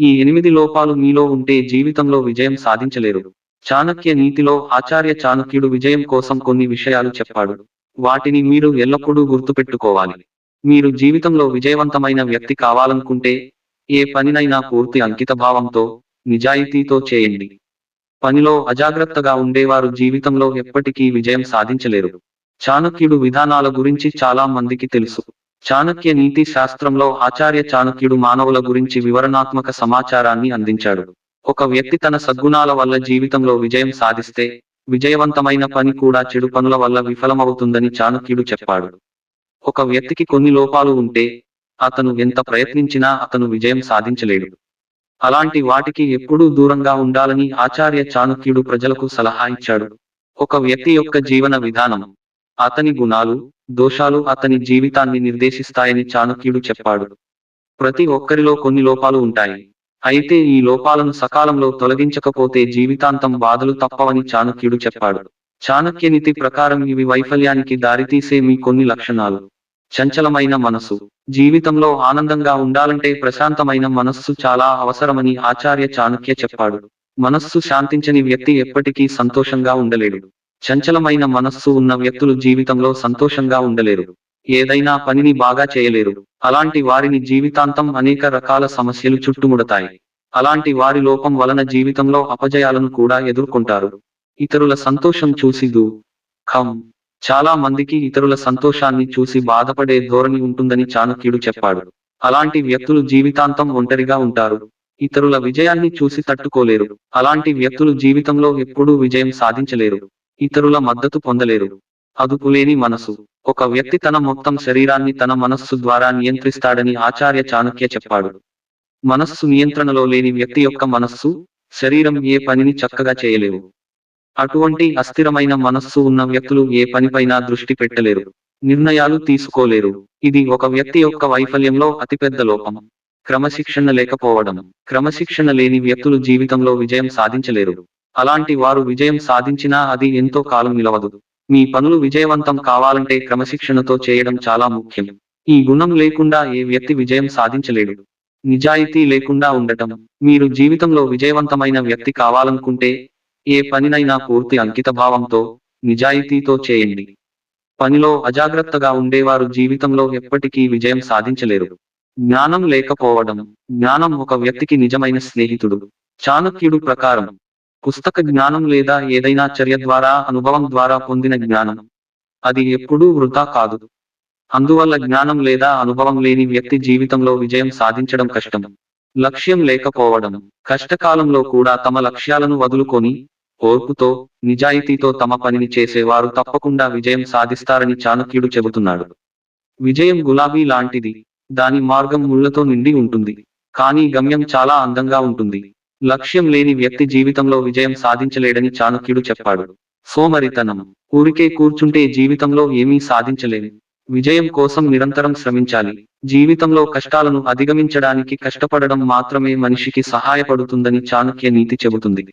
ఈ ఎనిమిది లోపాలు మీలో ఉంటే జీవితంలో విజయం సాధించలేరు. చాణక్య నీతిలో ఆచార్య చాణక్యుడు విజయం కోసం కొన్ని విషయాలు చెప్పాడు. వాటిని మీరు ఎల్లప్పుడూ గుర్తుపెట్టుకోవాలి. మీరు జీవితంలో విజయవంతమైన వ్యక్తి కావాలనుకుంటే ఏ పనినైనా పూర్తి అంకితభావంతో నిజాయితీతో చేయండి. పనిలో అజాగ్రత్తగా ఉండేవారు జీవితంలో ఎప్పటికీ విజయం సాధించలేరు. చాణక్యుడు విధానాల గురించి చాలా మందికి తెలుసు. చాణక్య నీతి శాస్త్రంలో ఆచార్య చాణక్యుడు మానవుల గురించి వివరణాత్మక సమాచారాన్ని అందించాడు. ఒక వ్యక్తి తన సద్గుణాల వల్ల జీవితంలో విజయం సాధిస్తే విజయవంతమైన పని కూడా చెడు పనుల వల్ల విఫలమవుతుందని చాణక్యుడు చెప్పాడు. ఒక వ్యక్తికి కొన్ని లోపాలు ఉంటే అతను ఎంత ప్రయత్నించినా అతను విజయం సాధించలేడు. అలాంటి వాటికి ఎప్పుడూ దూరంగా ఉండాలని ఆచార్య చాణక్యుడు ప్రజలకు సలహా ఇచ్చాడు. ఒక వ్యక్తి యొక్క జీవన విధానం అతని గుణాలు దోషాలు అతని జీవితాన్ని నిర్దేశిస్తాయని చాణక్యుడు చెప్పాడు. ప్రతి ఒక్కరిలో కొన్ని లోపాలు ఉంటాయి. అయితే ఈ లోపాలను సకాలంలో తొలగించకపోతే జీవితాంతం బాధలు తప్పవని చాణక్యుడు చెప్పాడు. చాణక్యనీతి ప్రకారం ఇవి వైఫల్యానికి దారితీసే మీ కొన్ని లక్షణాలు. చంచలమైన మనసు. జీవితంలో ఆనందంగా ఉండాలంటే ప్రశాంతమైన మనస్సు చాలా అవసరమని ఆచార్య చాణక్య చెప్పాడు. మనస్సు శాంతించని వ్యక్తి ఎప్పటికీ సంతోషంగా ఉండలేడు. చంచలమైన మనస్సు ఉన్న వ్యక్తులు జీవితంలో సంతోషంగా ఉండలేరు. ఏదైనా పనిని బాగా చేయలేరు. అలాంటి వారిని జీవితాంతం అనేక రకాల సమస్యలు చుట్టుముడతాయి. అలాంటి వారి లోపం వలన జీవితంలో అపజయాలను కూడా ఎదుర్కొంటారు. ఇతరుల సంతోషం చూసి దుఃఖం చాలా మందికి ఇతరుల సంతోషాన్ని చూసి బాధపడే ధోరణి ఉంటుందని చాణక్యుడు చెప్పాడు. అలాంటి వ్యక్తులు జీవితాంతం ఒంటరిగా ఉంటారు. ఇతరుల విజయాన్ని చూసి తట్టుకోలేరు. అలాంటి వ్యక్తులు జీవితంలో ఎప్పుడూ విజయం సాధించలేరు. ఇతరుల మద్దతు పొందలేరు. అదుపులేని మనసు. ఒక వ్యక్తి తన మొత్తం శరీరాన్ని తన మనస్సు ద్వారా నియంత్రిస్తాడని ఆచార్య చాణక్య చెప్పాడు. మనస్సు నియంత్రణలో లేని వ్యక్తి యొక్క మనస్సు శరీరం ఏ పనిని చక్కగా చేయలేవు. అటువంటి అస్థిరమైన మనస్సు ఉన్న వ్యక్తులు ఏ పనిపైనా దృష్టి పెట్టలేరు. నిర్ణయాలు తీసుకోలేరు. ఇది ఒక వ్యక్తి యొక్క వైఫల్యంలో అతిపెద్ద లోపం. క్రమశిక్షణ లేకపోవడం. క్రమశిక్షణ లేని వ్యక్తులు జీవితంలో విజయం సాధించలేరు. అలాంటి వారు విజయం సాధించినా అది ఎంతో కాలం నిలవదు. మీ పనులు విజయవంతం కావాలంటే క్రమశిక్షణతో చేయడం చాలా ముఖ్యం. ఈ గుణం లేకుండా ఏ వ్యక్తి విజయం సాధించలేడు. నిజాయితీ లేకుండా ఉండటం. మీరు జీవితంలో విజయవంతమైన వ్యక్తి కావాలనుకుంటే ఏ పనినైనా పూర్తి అంకితభావంతో నిజాయితీతో చేయండి. పనిలో అజాగ్రత్తగా ఉండేవారు జీవితంలో ఎప్పటికీ విజయం సాధించలేరు. జ్ఞానం లేకపోవడం. జ్ఞానం ఒక వ్యక్తికి నిజమైన స్నేహితుడు. చాణక్యుడు ప్రకారం పుస్తక జ్ఞానం లేదా ఏదైనా చర్య ద్వారా అనుభవం ద్వారా పొందిన జ్ఞానం. అది ఎప్పుడూ వృధా కాదు. అందువల్ల జ్ఞానం లేదా అనుభవం లేని వ్యక్తి జీవితంలో విజయం సాధించడం కష్టం. లక్ష్యం లేకపోవడం. కష్టకాలంలో కూడా తమ లక్ష్యాలను వదులుకొని ఓర్పుతో నిజాయితీతో తమ పనిని చేసేవారు తప్పకుండా విజయం సాధిస్తారని చాణక్యుడు చెబుతున్నాడు. విజయం గులాబీ లాంటిది. దాని మార్గం ముళ్ళతో నిండి ఉంటుంది. కానీ గమ్యం చాలా అందంగా ఉంటుంది. లక్ష్యం లేని వ్యక్తి జీవితంలో విజయం సాధించలేడని చాణక్యుడు చెప్పాడు. సోమరితనం. ఊరికే కూర్చుంటే జీవితంలో ఏమీ సాధించలేని విజయం కోసం నిరంతరం శ్రమించాలి. జీవితంలో కష్టాలను అధిగమించడానికి కష్టపడడం మాత్రమే మనిషికి సహాయపడుతుందని చాణక్య నీతి చెబుతుంది.